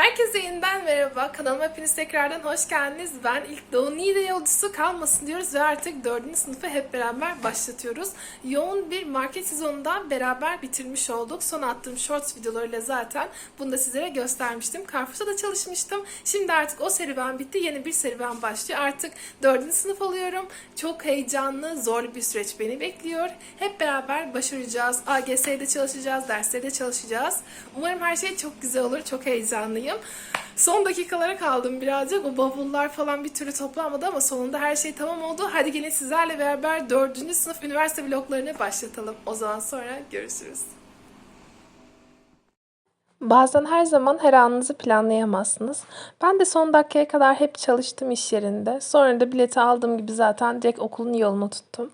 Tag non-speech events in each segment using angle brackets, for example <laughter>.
Herkese yeniden merhaba. Kanalıma hepiniz tekrardan hoş geldiniz. Ben ilk Doğu Niğde yolcusu kalmasın diyoruz ve artık 4. sınıfı hep beraber başlatıyoruz. Yoğun bir market sezonunda beraber bitirmiş olduk. Son attığım shorts videolarıyla zaten bunu da sizlere göstermiştim. Carrefour'da da çalışmıştım. Şimdi artık o serüven bitti. Yeni bir serüven başlıyor. Artık 4. sınıf oluyorum. Çok heyecanlı, zorlu bir süreç beni bekliyor. Hep beraber başaracağız. AGS'de çalışacağız, derslerde çalışacağız. Umarım her şey çok güzel olur. Çok heyecanlıyım. Son dakikalara kaldım birazcık. O bavullar falan bir türlü toplanmadı ama sonunda her şey tamam oldu. Hadi gelin sizlerle beraber 4. sınıf üniversite vloglarını başlatalım. O zaman sonra görüşürüz. Bazen her zaman her anınızı planlayamazsınız. Ben de son dakikaya kadar hep çalıştım iş yerinde. Sonra da bileti aldığım gibi zaten direkt okulun yolunu tuttum.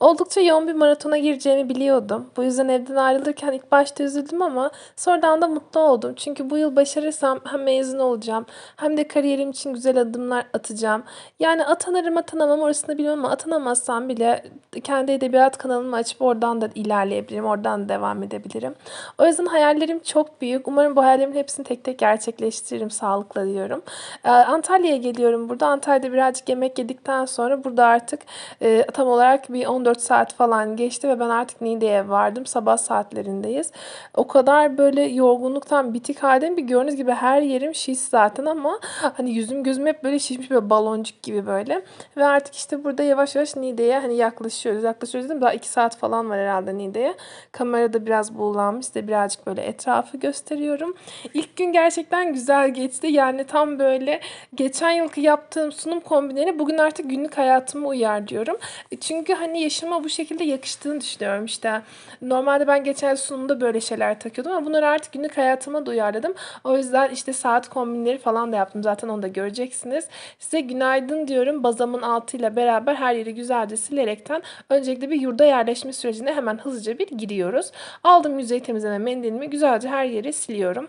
Oldukça yoğun bir maratona gireceğimi biliyordum. Bu yüzden evden ayrılırken ilk başta üzüldüm ama sonradan da mutlu oldum. Çünkü bu yıl başarırsam hem mezun olacağım hem de kariyerim için güzel adımlar atacağım. Yani atanırım atanamam orasını bilmem ama atanamazsam bile kendi edebiyat kanalımı açıp oradan da ilerleyebilirim. Oradan da devam edebilirim. O yüzden hayallerim çok büyük. Umarım bu hayallerimin hepsini tek tek gerçekleştiririm sağlıkla diyorum. Ee, Antalya'ya geliyorum burada. Antalya'da birazcık yemek yedikten sonra burada artık e, tam olarak bir 14 saat falan geçti ve ben artık Niğde'ye vardım. Sabah saatlerindeyiz. O kadar böyle yorgunluktan bitik haldeyim bir gördüğünüz gibi her yerim şiş zaten ama hani yüzüm gözüm hep böyle şişmiş böyle baloncuk gibi böyle. Ve artık işte burada yavaş yavaş Niğde'ye hani yaklaşıyoruz. Yaklaşıyoruz dedim daha 2 saat falan var herhalde Niğde'ye. Kamerada biraz buğulanmış size birazcık böyle etrafı gösteriyorum. İlk gün gerçekten güzel geçti. Yani tam böyle geçen yılki yaptığım sunum kombinleri bugün artık günlük hayatıma uyar diyorum. E, Çünkü hani yaşıma bu şekilde yakıştığını düşünüyorum işte. Normalde ben geçen sunumda böyle şeyler takıyordum ama bunları artık günlük hayatıma da uyarladım. O yüzden işte saat kombinleri falan da yaptım. Zaten onu da göreceksiniz. Size günaydın diyorum. Bazamın altıyla beraber her yeri güzelce silerekten öncelikle bir yurda yerleşme sürecine hemen hızlıca bir giriyoruz. Aldım yüzey temizleme mendilimi güzelce her yeri siliyorum.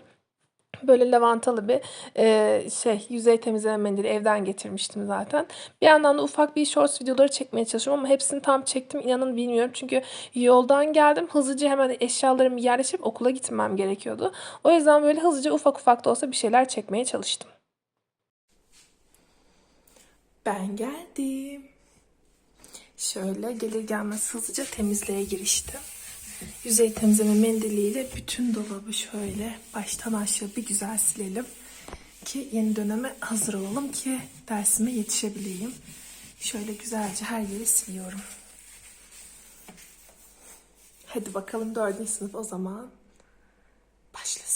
Böyle lavantalı bir e, şey yüzey temizleme mendili evden getirmiştim zaten. Bir yandan da ufak bir shorts videoları çekmeye çalışıyorum ama hepsini tam çektim inanın bilmiyorum. Çünkü yoldan geldim hızlıca hemen eşyalarımı yerleşip okula gitmem gerekiyordu. O yüzden böyle hızlıca ufak ufak da olsa bir şeyler çekmeye çalıştım. Ben geldim. Şöyle gelir gelmez hızlıca temizliğe giriştim. Yüzey temizleme mendiliyle bütün dolabı şöyle baştan aşağı bir güzel silelim. Ki yeni döneme hazır olalım ki dersime yetişebileyim. Şöyle güzelce her yeri siliyorum. Hadi bakalım dördüncü sınıf o zaman başlasın.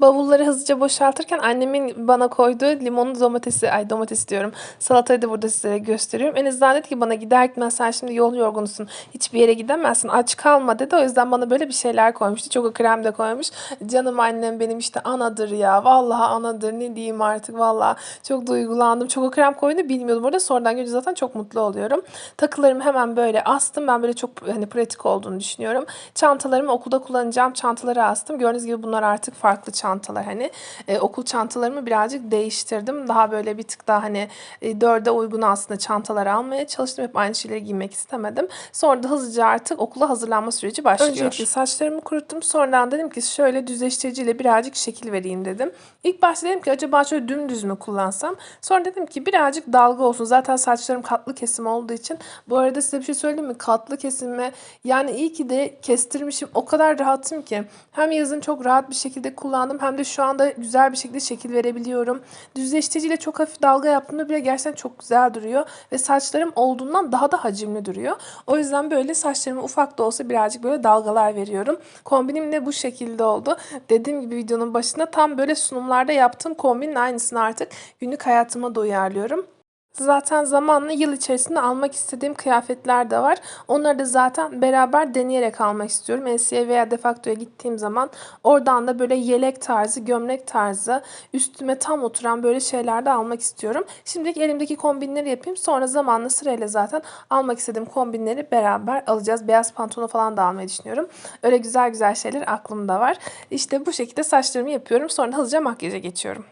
Bavulları hızlıca boşaltırken annemin bana koyduğu limonlu domatesi, ay domatesi diyorum. Salatayı da burada size gösteriyorum. En azından dedi ki bana gider gitmez sen şimdi yol yorgunusun. Hiçbir yere gidemezsin. Aç kalma dedi. O yüzden bana böyle bir şeyler koymuştu. Çok krem de koymuş. Canım annem benim işte anadır ya. Vallahi anadır. Ne diyeyim artık vallahi. Çok duygulandım. Çok krem koyduğunu bilmiyordum. Orada sonradan görünce zaten çok mutlu oluyorum. Takılarımı hemen böyle astım. Ben böyle çok hani pratik olduğunu düşünüyorum. Çantalarımı okulda kullanacağım çantaları astım. Gördüğünüz gibi bunlar artık farklı çantalar hani e, okul çantalarımı birazcık değiştirdim. Daha böyle bir tık daha hani e, dörde uygun aslında çantalar almaya çalıştım. Hep aynı şeyleri giymek istemedim. Sonra da hızlıca artık okula hazırlanma süreci başlıyor. Öncelikle saçlarımı kuruttum. Sonradan dedim ki şöyle düzleştiriciyle birazcık şekil vereyim dedim. İlk başta dedim ki acaba şöyle dümdüz mü kullansam? Sonra dedim ki birazcık dalga olsun. Zaten saçlarım katlı kesim olduğu için. Bu arada size bir şey söyleyeyim mi? Katlı kesimi yani iyi ki de kestirmişim. O kadar rahatım ki. Hem yazın çok rahat bir şekilde kullandım hem de şu anda güzel bir şekilde şekil verebiliyorum. Düzleştiriciyle çok hafif dalga yaptığımda bile gerçekten çok güzel duruyor ve saçlarım olduğundan daha da hacimli duruyor. O yüzden böyle saçlarıma ufak da olsa birazcık böyle dalgalar veriyorum. Kombinim de bu şekilde oldu. Dediğim gibi videonun başında tam böyle sunumlarda yaptığım kombinin aynısını artık günlük hayatıma da uyarlıyorum. Zaten zamanla yıl içerisinde almak istediğim kıyafetler de var. Onları da zaten beraber deneyerek almak istiyorum. LC'ye veya Defacto'ya gittiğim zaman oradan da böyle yelek tarzı, gömlek tarzı, üstüme tam oturan böyle şeyler de almak istiyorum. Şimdilik elimdeki kombinleri yapayım. Sonra zamanla sırayla zaten almak istediğim kombinleri beraber alacağız. Beyaz pantolon falan da almayı düşünüyorum. Öyle güzel güzel şeyler aklımda var. İşte bu şekilde saçlarımı yapıyorum. Sonra hızlıca makyaja geçiyorum.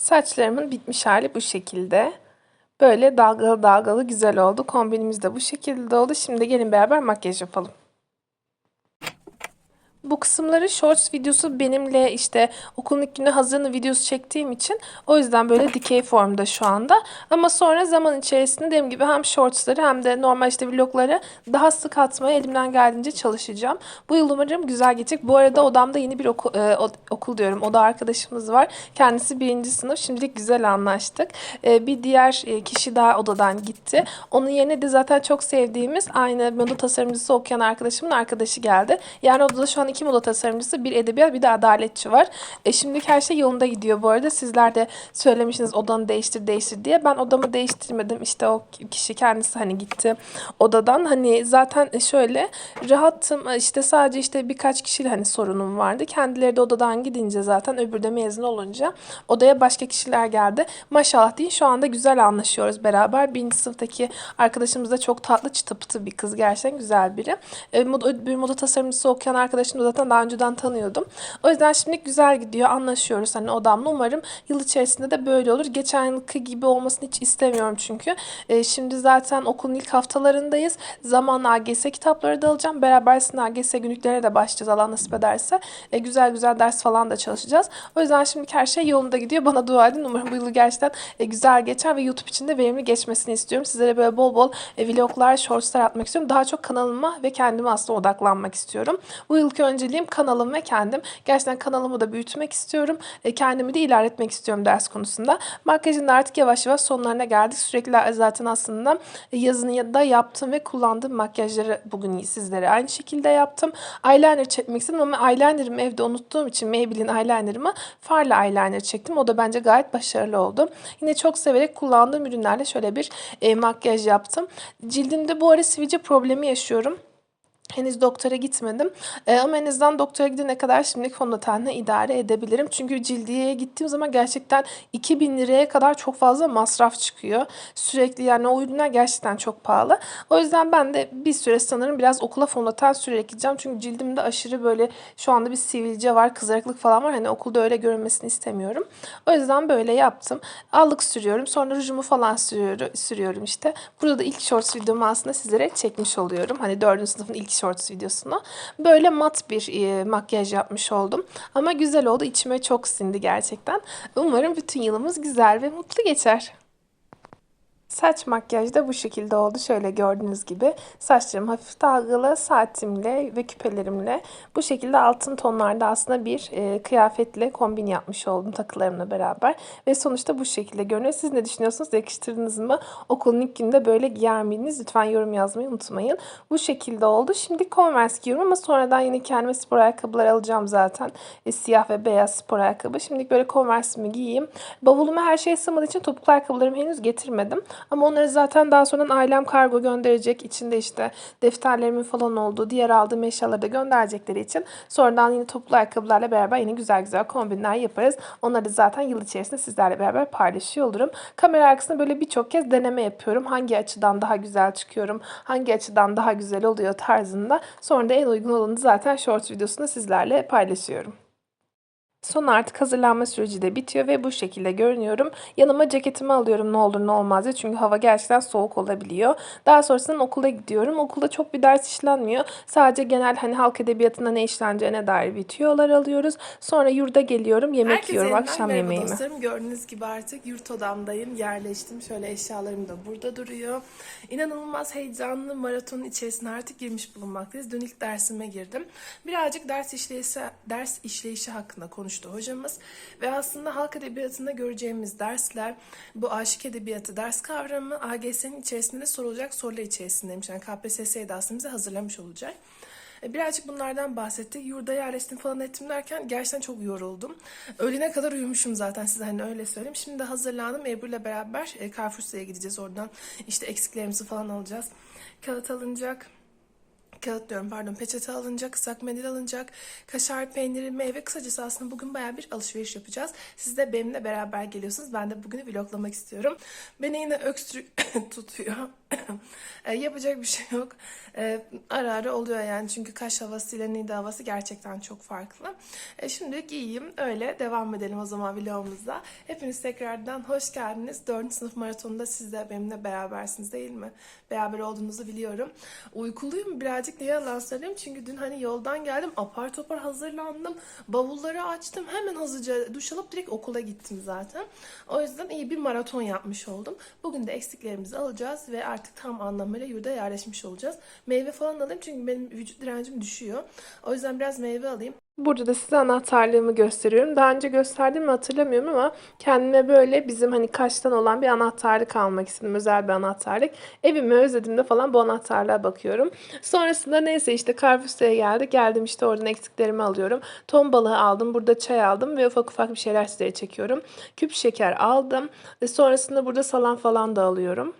Saçlarımın bitmiş hali bu şekilde. Böyle dalgalı dalgalı güzel oldu. Kombinimiz de bu şekilde oldu. Şimdi gelin beraber makyaj yapalım. Bu kısımları shorts videosu benimle işte okulun ilk günü hazırlığı videosu çektiğim için o yüzden böyle dikey formda şu anda. Ama sonra zaman içerisinde dediğim gibi hem shortsları hem de normal işte vlogları daha sık atmaya elimden geldiğince çalışacağım. Bu yıl umarım güzel geçecek. Bu arada odamda yeni bir okul, e, okul diyorum. Oda arkadaşımız var. Kendisi birinci sınıf. Şimdilik güzel anlaştık. E, bir diğer e, kişi daha odadan gitti. Onun yerine de zaten çok sevdiğimiz aynı moda tasarımcısı okuyan arkadaşımın arkadaşı geldi. Yani odada şu an iki moda tasarımcısı, bir edebiyat, bir de adaletçi var. E, şimdilik her şey yolunda gidiyor bu arada. Sizler de söylemişsiniz odanı değiştir değiştir diye. Ben odamı değiştirmedim. İşte o kişi kendisi hani gitti odadan. Hani zaten şöyle rahattım. İşte sadece işte birkaç kişiyle hani sorunum vardı. Kendileri de odadan gidince zaten öbürü de mezun olunca odaya başka kişiler geldi. Maşallah deyin şu anda güzel anlaşıyoruz beraber. Birinci sınıftaki arkadaşımız da çok tatlı çıtı pıtı bir kız. Gerçekten güzel biri. E, bir moda tasarımcısı okuyan arkadaşımı da zaten daha önceden tanıyordum. O yüzden şimdilik güzel gidiyor. Anlaşıyoruz hani odamla. Umarım yıl içerisinde de böyle olur. Geçen yılki gibi olmasını hiç istemiyorum çünkü. E, şimdi zaten okulun ilk haftalarındayız. Zamanla AGS kitapları da alacağım. Beraber sizin AGS günlüklerine de başlayacağız Allah nasip ederse. E, güzel güzel ders falan da çalışacağız. O yüzden şimdi her şey yolunda gidiyor. Bana dua edin. Umarım bu yılı gerçekten e, güzel geçer ve YouTube için de verimli geçmesini istiyorum. Sizlere böyle bol bol e, vloglar, shortslar atmak istiyorum. Daha çok kanalıma ve kendime aslında odaklanmak istiyorum. Bu yılki önceliğim kanalım ve kendim. Gerçekten kanalımı da büyütmek istiyorum. E, kendimi de ilerletmek istiyorum ders konusunda. Makyajın da artık yavaş yavaş sonlarına geldik. Sürekli zaten aslında yazını da yaptım ve kullandığım makyajları bugün sizlere aynı şekilde yaptım. Eyeliner çekmek istedim ama eyelinerımı evde unuttuğum için Maybelline eyelinerımı farla eyeliner çektim. O da bence gayet başarılı oldu. Yine çok severek kullandığım ürünlerle şöyle bir e, makyaj yaptım. Cildimde bu ara sivilce problemi yaşıyorum. Henüz doktora gitmedim. Ee, ama en azından doktora gidene kadar şimdilik fondötenle idare edebilirim. Çünkü cildiyeye gittiğim zaman gerçekten 2000 liraya kadar çok fazla masraf çıkıyor. Sürekli yani o ürünler gerçekten çok pahalı. O yüzden ben de bir süre sanırım biraz okula fondöten sürerek gideceğim. Çünkü cildimde aşırı böyle şu anda bir sivilce var, kızarıklık falan var. Hani okulda öyle görünmesini istemiyorum. O yüzden böyle yaptım. Allık sürüyorum. Sonra rujumu falan sürüyorum, sürüyorum işte. Burada da ilk shorts videomu aslında sizlere çekmiş oluyorum. Hani 4. sınıfın ilk shorts videosunu. Böyle mat bir e, makyaj yapmış oldum. Ama güzel oldu. İçime çok sindi gerçekten. Umarım bütün yılımız güzel ve mutlu geçer. Saç makyaj da bu şekilde oldu. Şöyle gördüğünüz gibi saçlarım hafif dalgalı, saatimle ve küpelerimle bu şekilde altın tonlarda aslında bir e, kıyafetle kombin yapmış oldum takılarımla beraber. Ve sonuçta bu şekilde görünüyor. Siz ne düşünüyorsunuz? Yakıştırdınız mı? Okulun ilk günde böyle giyer miydiniz? Lütfen yorum yazmayı unutmayın. Bu şekilde oldu. Şimdi Converse giyiyorum ama sonradan yine kendime spor ayakkabılar alacağım zaten. E, siyah ve beyaz spor ayakkabı. Şimdi böyle Converse'imi giyeyim. Bavuluma her şey sığmadığı için topuklu ayakkabılarımı henüz getirmedim. Ama onları zaten daha sonra ailem kargo gönderecek. İçinde işte defterlerimin falan olduğu, diğer aldığım eşyaları da gönderecekleri için sonradan yine toplu ayakkabılarla beraber yine güzel güzel kombinler yaparız. Onları da zaten yıl içerisinde sizlerle beraber paylaşıyor olurum. Kamera arkasında böyle birçok kez deneme yapıyorum. Hangi açıdan daha güzel çıkıyorum, hangi açıdan daha güzel oluyor tarzında. Sonra da en uygun olanı zaten short videosunda sizlerle paylaşıyorum. Son artık hazırlanma süreci de bitiyor ve bu şekilde görünüyorum. Yanıma ceketimi alıyorum ne olur ne olmaz diye. Çünkü hava gerçekten soğuk olabiliyor. Daha sonrasında okula gidiyorum. Okulda çok bir ders işlenmiyor. Sadece genel hani halk edebiyatında ne işleneceğine dair bir tüyolar alıyoruz. Sonra yurda geliyorum. Yemek Herkese yiyorum. Akşam yemeğimi. dostlarım. Gördüğünüz gibi artık yurt odamdayım. Yerleştim. Şöyle eşyalarım da burada duruyor. İnanılmaz heyecanlı maratonun içerisine artık girmiş bulunmaktayız. Dün ilk dersime girdim. Birazcık ders işleyişi, ders işleyişi hakkında konuştu hocamız. Ve aslında halk edebiyatında göreceğimiz dersler bu aşık edebiyatı ders kavramı AGS'nin içerisinde de sorulacak sorular içerisindeymiş. Yani KPSS'ye de aslında bize hazırlamış olacak. E, Birazcık bunlardan bahsettik. Yurda yerleştim falan ettim derken gerçekten çok yoruldum. Öğlene kadar uyumuşum zaten size hani öyle söyleyeyim. Şimdi de hazırlandım. Ebru ile beraber e, Carrefour'ya gideceğiz oradan. işte eksiklerimizi falan alacağız. Kağıt alınacak. Kağıt diyorum pardon peçete alınacak, ıslak mendil alınacak, kaşar peyniri, meyve kısacası aslında bugün baya bir alışveriş yapacağız. Siz de benimle beraber geliyorsunuz. Ben de bugünü vloglamak istiyorum. Beni yine öksürük <coughs> tutuyor. <coughs> E, yapacak bir şey yok. E, ara ara oluyor yani çünkü kaş havası ile nida havası gerçekten çok farklı. E, şimdilik iyiyim. Öyle devam edelim o zaman vlogumuza. Hepiniz tekrardan hoş geldiniz. 4. sınıf maratonunda siz de benimle berabersiniz değil mi? Beraber olduğunuzu biliyorum. Uykuluyum birazcık birazcık niye yalan söyleyeyim? Çünkü dün hani yoldan geldim apar topar hazırlandım. Bavulları açtım. Hemen hızlıca duş alıp direkt okula gittim zaten. O yüzden iyi bir maraton yapmış oldum. Bugün de eksiklerimizi alacağız ve artık tam anlamıyla yurda yerleşmiş olacağız. Meyve falan alayım çünkü benim vücut direncim düşüyor. O yüzden biraz meyve alayım. Burada da size anahtarlığımı gösteriyorum. Daha önce gösterdim mi hatırlamıyorum ama kendime böyle bizim hani kaçtan olan bir anahtarlık almak istedim. Özel bir anahtarlık. Evimi özlediğimde falan bu anahtarlığa bakıyorum. Sonrasında neyse işte Carrefour'ya geldik. Geldim işte oradan eksiklerimi alıyorum. Ton balığı aldım. Burada çay aldım ve ufak ufak bir şeyler sizlere çekiyorum. Küp şeker aldım. Ve sonrasında burada salam falan da alıyorum.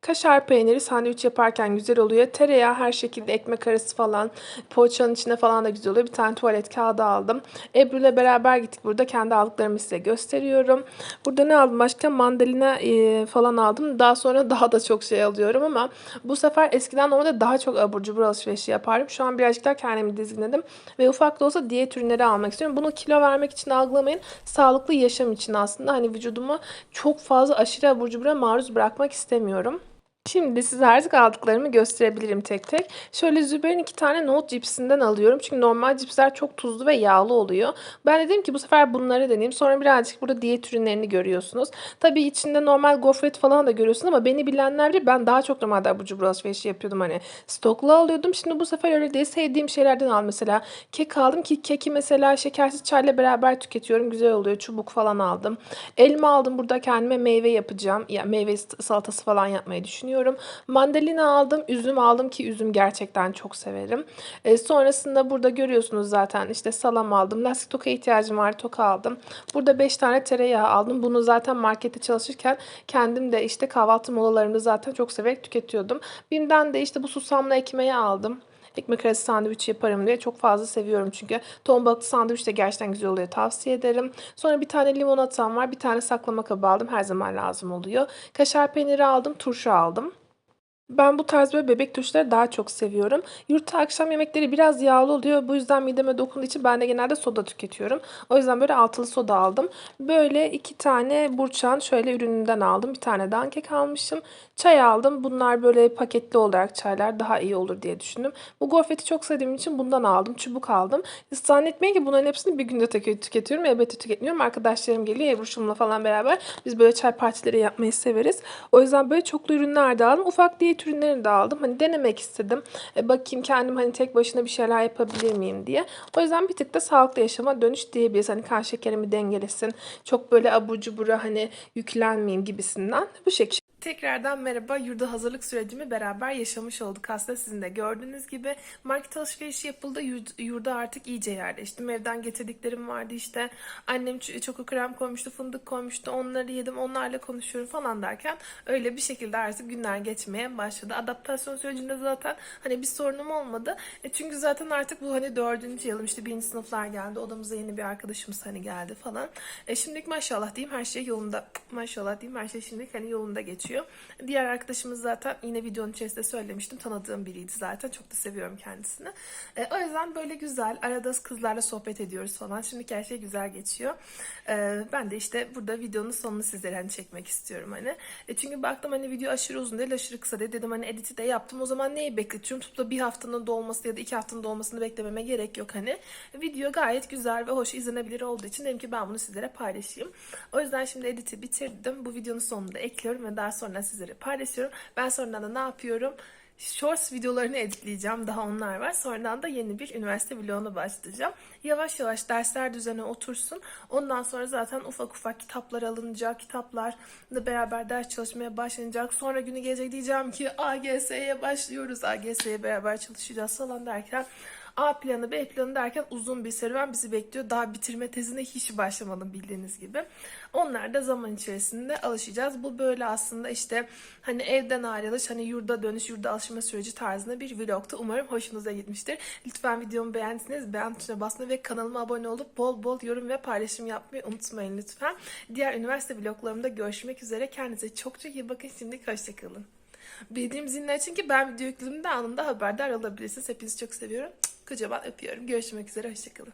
Kaşar peyniri sandviç yaparken güzel oluyor. Tereyağı her şekilde ekmek arası falan poğaçanın içine falan da güzel oluyor. Bir tane tuvalet kağıdı aldım. Ebru ile beraber gittik burada. Kendi aldıklarımı size gösteriyorum. Burada ne aldım? Başka mandalina e, falan aldım. Daha sonra daha da çok şey alıyorum ama bu sefer eskiden normalde daha çok abur cubur alışverişi yapardım. Şu an birazcık daha kendimi dizginledim. Ve ufak da olsa diyet ürünleri almak istiyorum. Bunu kilo vermek için algılamayın. Sağlıklı yaşam için aslında. Hani vücudumu çok fazla aşırı abur cubura maruz bırakmak istemiyorum. Şimdi size artık aldıklarımı gösterebilirim tek tek. Şöyle Züber'in iki tane nohut cipsinden alıyorum. Çünkü normal cipsler çok tuzlu ve yağlı oluyor. Ben dedim ki bu sefer bunları deneyeyim. Sonra birazcık burada diyet ürünlerini görüyorsunuz. Tabii içinde normal gofret falan da görüyorsunuz ama beni bilenler bilir ben daha çok normalde abur cubur alışverişi yapıyordum. Hani stoklu alıyordum. Şimdi bu sefer öyle değil. Sevdiğim şeylerden al mesela. Kek aldım ki keki mesela şekersiz çayla beraber tüketiyorum. Güzel oluyor. Çubuk falan aldım. Elma aldım. Burada kendime meyve yapacağım. Ya meyve salatası falan yapmayı düşünüyorum. Mandalina aldım, üzüm aldım ki üzüm gerçekten çok severim. E, sonrasında burada görüyorsunuz zaten işte salam aldım. Lastik toka ihtiyacım var, toka aldım. Burada 5 tane tereyağı aldım. Bunu zaten markette çalışırken kendim de işte kahvaltı molalarımda zaten çok severek tüketiyordum. Bim'den de işte bu susamlı ekmeği aldım. Ekmek arası sandviç yaparım diye çok fazla seviyorum çünkü. Ton balıklı sandviç de gerçekten güzel oluyor tavsiye ederim. Sonra bir tane limonatam var. Bir tane saklama kabı aldım. Her zaman lazım oluyor. Kaşar peyniri aldım. Turşu aldım. Ben bu tarz böyle bebek turşuları daha çok seviyorum. Yurtta akşam yemekleri biraz yağlı oluyor. Bu yüzden mideme dokunduğu için ben de genelde soda tüketiyorum. O yüzden böyle altılı soda aldım. Böyle iki tane burçan şöyle ürününden aldım. Bir tane dankek almışım. Çay aldım. Bunlar böyle paketli olarak çaylar daha iyi olur diye düşündüm. Bu gofreti çok sevdiğim için bundan aldım. Çubuk aldım. Zannetmeyin ki bunların hepsini bir günde tüke- tüketiyorum. Elbette tüketmiyorum. Arkadaşlarım geliyor Ebru'şumla falan beraber. Biz böyle çay partileri yapmayı severiz. O yüzden böyle çoklu ürünler de aldım. Ufak diyet ürünleri de aldım. Hani denemek istedim. E, bakayım kendim hani tek başına bir şeyler yapabilir miyim diye. O yüzden bir tık da sağlıklı yaşama dönüş diyebiliriz. Hani kan şekerimi dengelesin. Çok böyle abur cubura hani yüklenmeyeyim gibisinden. Bu şekilde. Tekrardan merhaba. Yurda hazırlık sürecimi beraber yaşamış olduk. Aslında sizin de gördüğünüz gibi market alışverişi yapıldı. Yurd- Yurda artık iyice yerleştim. Evden getirdiklerim vardı işte. Annem çoko krem koymuştu, fındık koymuştu. Onları yedim, onlarla konuşuyorum falan derken öyle bir şekilde artık günler geçmeye başladı. Adaptasyon sürecinde zaten hani bir sorunum olmadı. E çünkü zaten artık bu hani dördüncü yılım işte birinci sınıflar geldi. Odamıza yeni bir arkadaşımız hani geldi falan. E şimdilik maşallah diyeyim her şey yolunda. Maşallah diyeyim her şey şimdilik hani yolunda geçiyor. Diğer arkadaşımız zaten yine videonun içerisinde söylemiştim. Tanıdığım biriydi zaten. Çok da seviyorum kendisini. E, o yüzden böyle güzel. Arada kızlarla sohbet ediyoruz falan. Şimdiki her şey güzel geçiyor. E, ben de işte burada videonun sonunu sizlere hani çekmek istiyorum hani. E, çünkü baktım hani video aşırı uzun değil aşırı kısa değil. Dedim hani editi de yaptım. O zaman neyi bekletiyorum? Tutup da bir haftanın dolması ya da iki haftanın dolmasını beklememe gerek yok hani. Video gayet güzel ve hoş izlenebilir olduğu için dedim ki ben bunu sizlere paylaşayım. O yüzden şimdi editi bitirdim. Bu videonun sonunu da ekliyorum ve daha sonra sizlere paylaşıyorum. Ben sonradan da ne yapıyorum? Shorts videolarını editleyeceğim. Daha onlar var. Sonradan da yeni bir üniversite vloguna başlayacağım. Yavaş yavaş dersler düzene otursun. Ondan sonra zaten ufak ufak kitaplar alınacak. Kitaplarla beraber ders çalışmaya başlanacak. Sonra günü gelecek diyeceğim ki AGS'ye başlıyoruz. AGS'ye beraber çalışacağız falan derken A planı B planı derken uzun bir serüven bizi bekliyor. Daha bitirme tezine hiç başlamadım bildiğiniz gibi. Onlar da zaman içerisinde alışacağız. Bu böyle aslında işte hani evden ayrılış, hani yurda dönüş, yurda alışma süreci tarzında bir vlogtu. Umarım hoşunuza gitmiştir. Lütfen videomu beğendiyseniz beğen tuşuna basmayı ve kanalıma abone olup bol bol yorum ve paylaşım yapmayı unutmayın lütfen. Diğer üniversite vloglarımda görüşmek üzere. Kendinize çok çok iyi bakın. Şimdilik hoşçakalın. Bildirim zilini açın ki ben video yüklediğimde anında haberdar olabilirsiniz. Hepinizi çok seviyorum. Kocaman öpüyorum. Görüşmek üzere. Hoşçakalın.